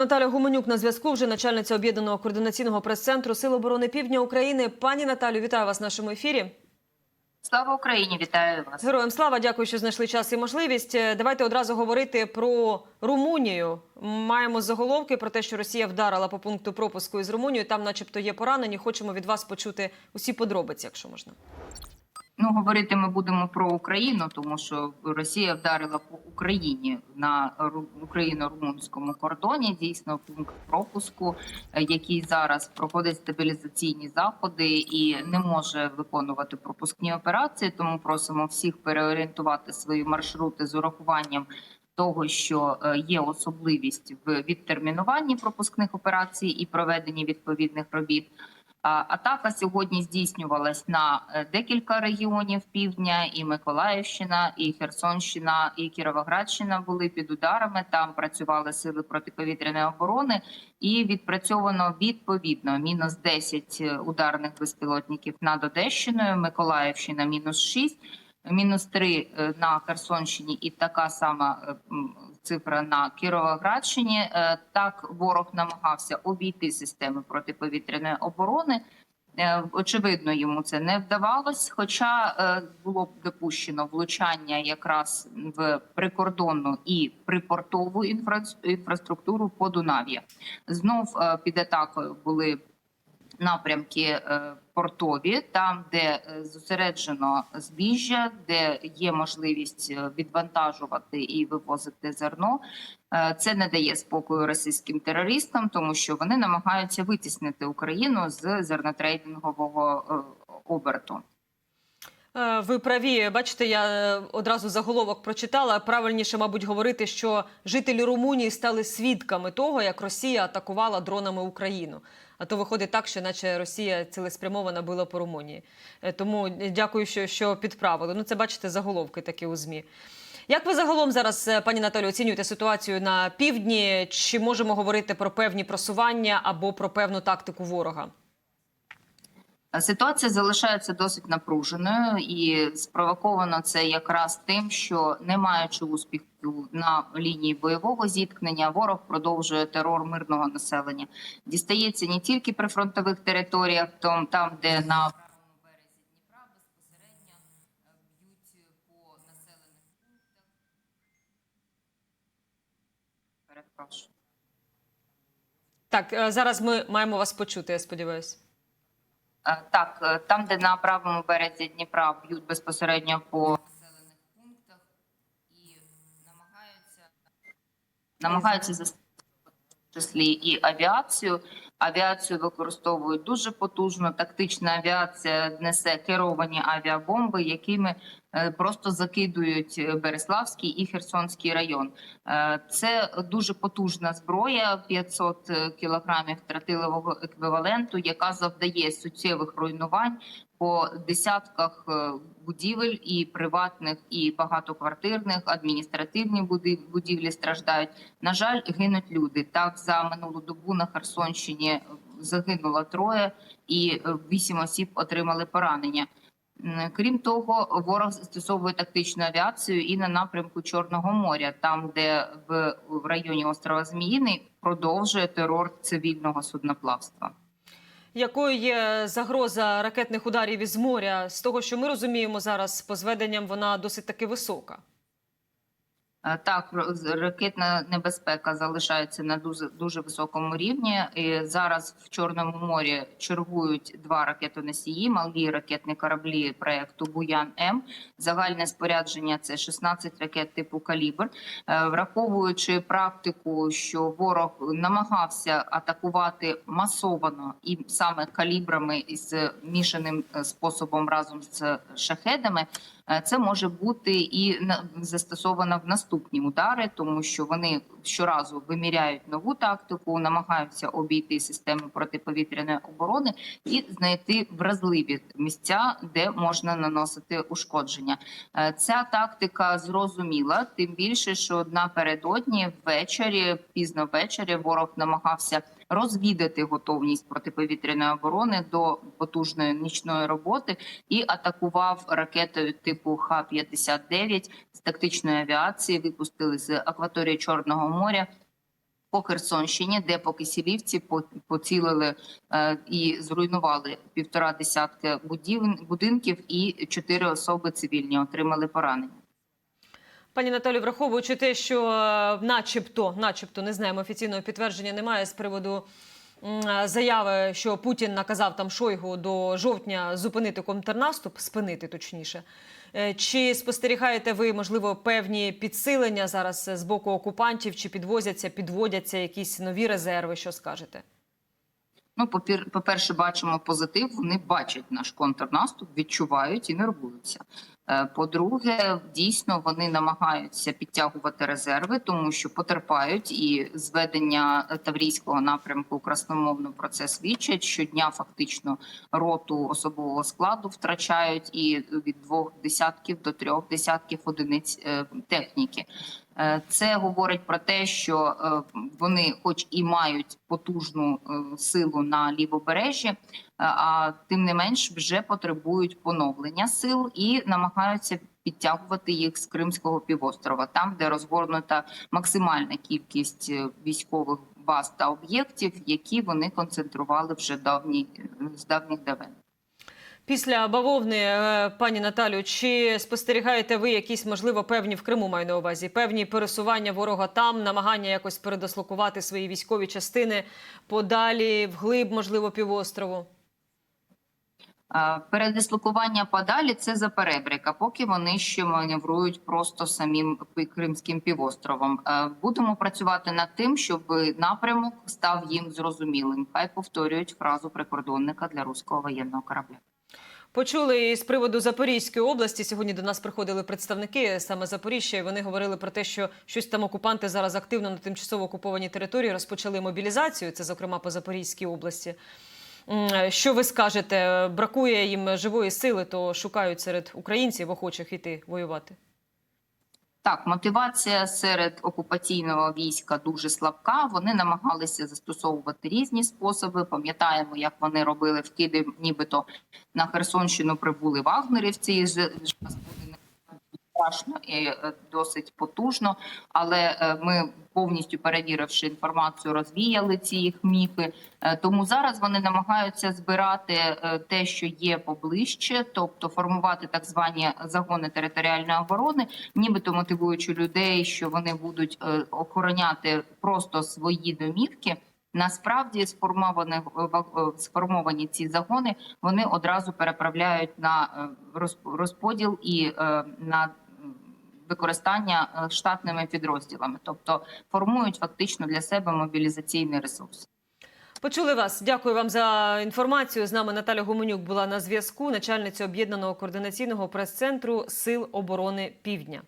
Наталя Гуменюк на зв'язку, вже начальниця об'єднаного координаційного прес-центру Сил оборони Півдня України. Пані Наталю, вітаю вас в нашому ефірі. Слава Україні! Вітаю вас. Героям слава, дякую, що знайшли час і можливість. Е, Давайте одразу говорити про Румунію. Маємо заголовки про те, що Росія вдарила по пункту пропуску із Румунією. Там, начебто, є поранені. Хочемо від вас почути усі подробиці, якщо можна. Ну говорити ми будемо про Україну, тому що Росія вдарила по Україні на ру- україно-румунському кордоні. Дійсно, пункт пропуску, е, який зараз проходить стабілізаційні заходи і не може виконувати пропускні операції. Тому просимо всіх переорієнтувати свої маршрути з урахуванням. Того, що е, є особливість в відтермінуванні пропускних операцій і проведенні відповідних робіт. Атака сьогодні здійснювалась на е, декілька регіонів півдня, і Миколаївщина, і Херсонщина, і Кіровоградщина були під ударами. Там працювали сили протиповітряної оборони, і відпрацьовано відповідно мінус 10 ударних безпілотників над Одещиною, Миколаївщина мінус 6, мінус 3 на Херсонщині, і така сама е, цифра на Кіровоградщині. Е, Так ворог намагався обійти системи протиповітряної оборони. Е, Очевидно, йому це не вдавалось. Хоча е, було б допущено влучання якраз в прикордонну і припортову інфра- інфраструктуру Подунав'я. Знов е, під атакою були напрямки е, портові, там, де е, зосереджено збіжжя, де є можливість е, відвантажувати і вивозити зерно. Це не дає спокою російським терористам, тому що вони намагаються витіснити Україну з зернотрейдингового оберту. Ви праві, бачите, я одразу заголовок прочитала. Правильніше, мабуть, говорити, що жителі Румунії стали свідками того, як Росія атакувала дронами Україну. А то виходить так, що наче Росія цілеспрямована била по Румунії. Е, Тому дякую, що, що підправили. Ну, це бачите, заголовки такі у змі. Як ви загалом зараз, е, пані Наталю, оцінюєте ситуацію на півдні? Чи можемо говорити про певні просування або про певну тактику ворога? Ситуація залишається досить напруженою, і спровоковано це якраз тим, що не маючи успіху на лінії бойового зіткнення, ворог продовжує терор мирного населення. Дістається не тільки при фронтових територіях, там, там де на. Так, е, зараз ми маємо вас почути, я сподіваюся. Е, Так, е, там, де на правому березі Дніпра б'ють безпосередньо по населених пунктах і намагаються намагаються застосувати числі і авіацію. Авіацію використовують дуже потужно. Тактична авіація несе керовані авіабомби, якими е, просто закидують е, Береславський і Херсонський район. Е, Це дуже потужна зброя, 500 кілограмів тротилового еквіваленту, яка завдає суттєвих руйнувань по десятках будівель і приватних, і багатоквартирних, адміністративні будівлі страждають. На жаль, гинуть люди. Так за минулу добу на Херсонщині загинуло троє, і е, вісім осіб отримали поранення. Крім того, ворог застосовує тактичну авіацію і на напрямку Чорного моря, там де в, в районі острова Зміїний продовжує терор цивільного судноплавства. Якою є загроза ракетних ударів із моря? З того, що ми розуміємо зараз, по зведенням вона досить таки висока. Е, Так, ракетна небезпека залишається на дуже дуже високому рівні. І зараз в Чорному морі чергують два ракетоносії, малі ракетні кораблі проекту Буян М. Загальне спорядження це 16 ракет типу Калібр. Е, Враховуючи практику, що ворог намагався атакувати масовано і саме калібрами із мішаним е, способом разом з шахедами. Е, Це може бути і застосовано в наступні удари, тому що вони щоразу виміряють нову тактику, намагаються обійти системи протиповітряної оборони і знайти вразливі місця, де можна наносити ушкодження. Е, Ця тактика зрозуміла, тим більше, що напередодні ввечері, пізно ввечері, ворог намагався розвідати готовність протиповітряної оборони до потужної нічної роботи і атакував ракетою типу Х-59 з тактичної авіації. Випустили з акваторії Чорного моря. по Херсонщині, де по Кисілівці поцілили е, і зруйнували півтора десятки будів- будинків, і чотири особи цивільні отримали поранення. Пані Наталю, враховуючи те, що е, начебто, начебто, не знаємо офіційного підтвердження немає з приводу е, заяви, що Путін наказав там Шойгу до жовтня зупинити контрнаступ, спинити точніше. Е, Чи спостерігаєте ви, можливо, певні підсилення зараз з боку окупантів? Чи підвозяться, підводяться якісь нові резерви? Що скажете? Ну, по-перше, бачимо позитив. Вони бачать наш контрнаступ, відчувають і нервуються. Е, По-друге, дійсно вони намагаються підтягувати резерви, тому що потерпають і зведення Таврійського напрямку красномовно про це свідчать. Щодня фактично роту особового складу втрачають і від двох десятків до трьох десятків одиниць е, техніки. Е, Це говорить про те, що вони, хоч і мають потужну силу на лівобережжі, а тим не менш вже потребують поновлення сил і намагаються підтягувати їх з Кримського півострова, там де розгорнута максимальна кількість е, військових баз та об'єктів, які вони концентрували вже давні з давніх давен. Після бавовни, е, пані Наталю, чи спостерігаєте ви якісь, можливо, певні в Криму маю на увазі, певні пересування ворога там, намагання якось передослокувати свої військові частини подалі, вглиб, можливо, півострову? Передислокування подалі це за перебріка, поки вони ще маневрують просто самим Кримським півостровом. Будемо працювати над тим, щоб напрямок став їм зрозумілим. Хай повторюють фразу прикордонника для руського воєнного корабля. Почули і з приводу Запорізької області. Сьогодні до нас приходили представники саме Запоріжжя. і Вони говорили про те, що щось там окупанти зараз активно на тимчасово окупованій території розпочали мобілізацію. Це зокрема по Запорізькій області. М, Що ви скажете? Бракує їм живої сили, то шукають серед українців охочих іти воювати. Так, мотивація серед окупаційного війська дуже слабка. Вони намагалися застосовувати різні способи. Пам'ятаємо, як вони робили вкиди, нібито на Херсонщину прибули вагнерівці. і страшно і е, досить потужно. Але е, ми повністю перевіривши інформацію, розвіяли ці їх міфи. Е, Тому зараз вони намагаються збирати те, що є поближче, тобто формувати так звані загони територіальної оборони, нібито мотивуючи людей, що вони будуть охороняти просто свої домівки. Насправді сформовані, сформовані ці загони вони одразу переправляють на розподіл і на використання е, штатними підрозділами, тобто формують фактично для себе мобілізаційний ресурс. Почули вас. Дякую вам за інформацію. З нами Наталя Гуменюк була на зв'язку, начальниця об'єднаного координаційного прес-центру Сил оборони Півдня.